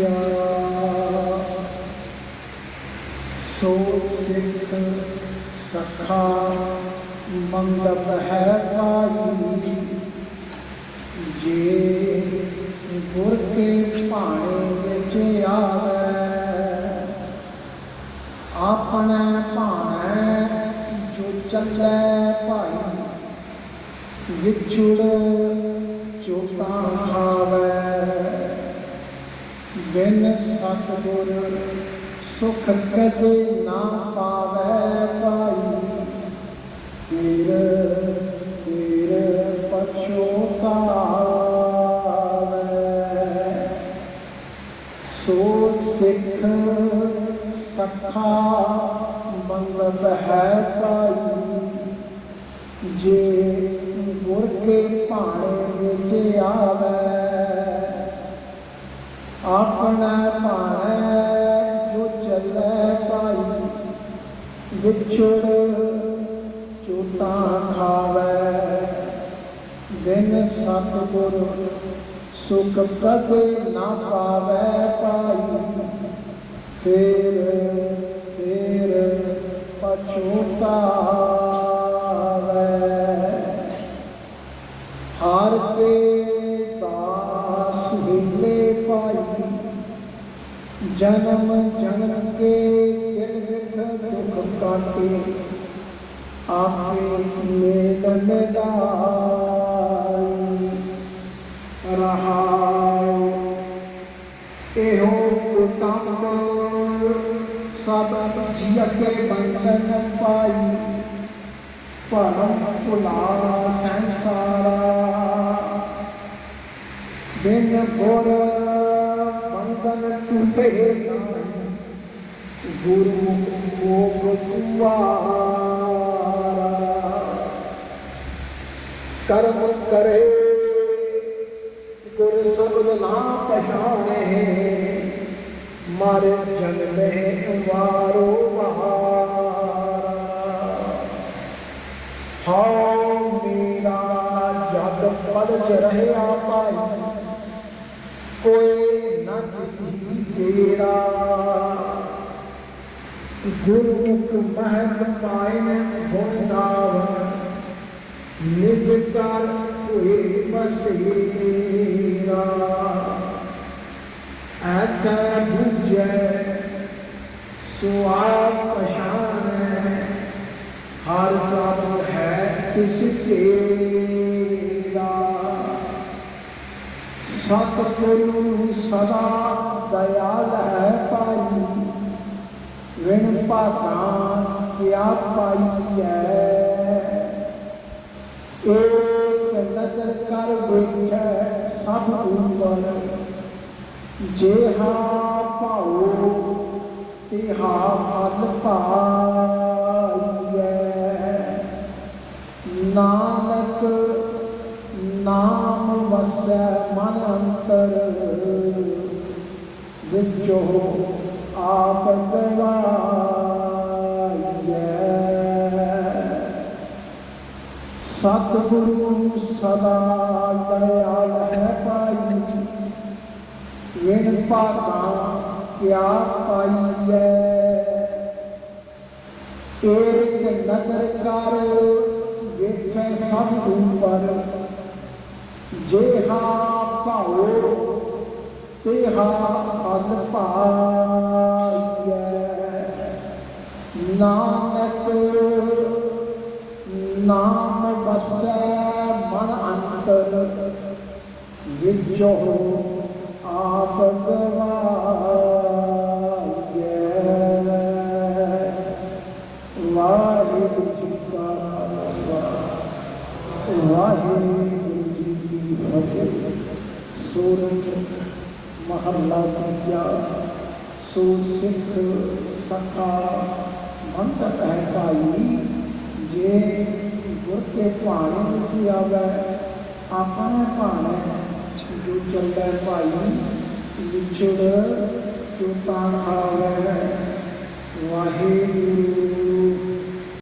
ਕੀਆ ਸੋ ਸਿੱਖ ਸਖਾ ਮੰਗਤ ਹੈ ਪਾਈ ਜੇ ਗੁਰ ਕੇ ਭਾਣੇ ਵਿੱਚ ਆਵੇ ਆਪਣਾ ਭਾਣਾ ਜੋ ਚੱਲੈ ਭਾਈ ਵਿਛੁੜ ਚੋਟਾਂ ਖਾਵੇ ਬਿਨ ਸਤਿਗੁਰ ਸੁਖ ਕਦੇ ਨਾ ਪਾਵੇ ਭਾਈ। ਫਿਰ ਫਿਰ ਪਛੋਤਾਵੇ ਸੋ ਸਿੱਖ ਸਖਾ ਮੰਗਤ ਹੈ ਭਾਈ। ਜੇ ਆਪਣਾ ਭਾਣਾ, ਜੋ ਚੱਲੇ ਭਾਈ, ਵਿਛੜ ਚੋਟਾਂ ਖਾਵੇ। ਬਿਨ ਸਤਿਗੁਰ ਸੁਖ ਕਦੇ ਨਾ ਪਾਵੇ ਭਾਈ। ਫੇਰ ਫੇਰ ਪਛੋਤਾਵੇ ਜਨਮ ਜਨਮ ਕੇ ਦਿਨ ਵਿਖ ਦੁਖ ਕਾਟੇ, ਆਪੇ ਮੇਲਨ ਦਾਈ ਰਹਾਉ। ਇਹੋ ਕੁਟੰਬ ਸਭ ਜੀਅ ਕੇ ਬੰਧਨ ਪਾਈ, ਭਰਮ ਭੁਲਾਰਾ ਸੰਸਾਰਾ। ਬਿਨ ਗੁਰ ਬੰਧਨ ਟੁੱਟੇ ਗੁਰਮੁਖ ਮੋਖ ਸੁਆਰਾ ਕਰਮ ਕਰੇ ਗੁਰ ਸਬਦ ਨਾ ਪਛਾਣੇ ਮਾਰੇ ਜਨਮੇ ਵਾਰੋ ਬਹਾਰਾ ਹਉ ਮੇਰਾ ਜਗ ਪਦ ਚ ਰਹਿਆ ਪਾਈ کوئی نہ کسی تیرا گروک مہک پائن بنداون نج کوئی بسیرا ایتا بھجے سواب پشان ہر کام ہے کس تیرا ਸਤਿਗੁਰੂ ਸਦਾ ਦਇਆਲ ਹੈ ਭਾਈ। ਵਿਣ ਭਾਗਾਂ ਕਿਆ ਹੈ? ਏਕ ਨਜ਼ਰ ਕਰ ਵੇਖੈ ਸਭ ਉਪਰ। ਜੇਹਾ ਭਾਉ ਹਾ ਫਲ ਪਾਈਐ ਨਾ ਵਸੈ ਮਨ ਅੰਤਰ ਵਿੱਚੋ ਆਪ ਗਵਾਈਐ। ਸਤਿਗੁਰੂ ਸਦਾ ਦਇਆਲ ਹੈ ਪਾਈ ਵਿਣ ਭਾਗਾ ਕਿਆ ਪਾਈਐ। ਏਕ ਨਜ਼ਰ ਕਰ, ਵੇਖੈ ਸਭ ਉਪਰ ਜੇਹਾ ਭਾਉ ਤੇਹਾ ਫਲ ਪਾਈਐ ਨਾਨਕ, ਨਾਮ ਵਸੈ ਮਨ ਅੰਤਰ, ਵਿਚੋ ਆਪ ਗਵਾਈਐ। ਵਾਹਿਗੁਰੂ ਜੀ ਕਾ ਖਾਲਸਾ, ਵਾਹਿਗੁਰੂ ਕੀ ਫਤਿਹ ਸੂਰਜ ਮਹੱਲਾ ਤੀਜਾ ਸੋ ਸਿੱਖ ਸਖਾ ਮੰਤਰ ਹੈ ਭਾਈ ਜੇ ਗੁਰ ਕੇ ਭਾਣੇ ਵਿੱਚ ਆਵੇ ਆਪਣੇ ਭਾਣੇ ਜੋ ਚੱਲਦਾ ਭਾਈ ਵਿਛੜ ਚੁਤਾਂ ਖਾਵੇ ਵਾਹਿਗੁਰੂ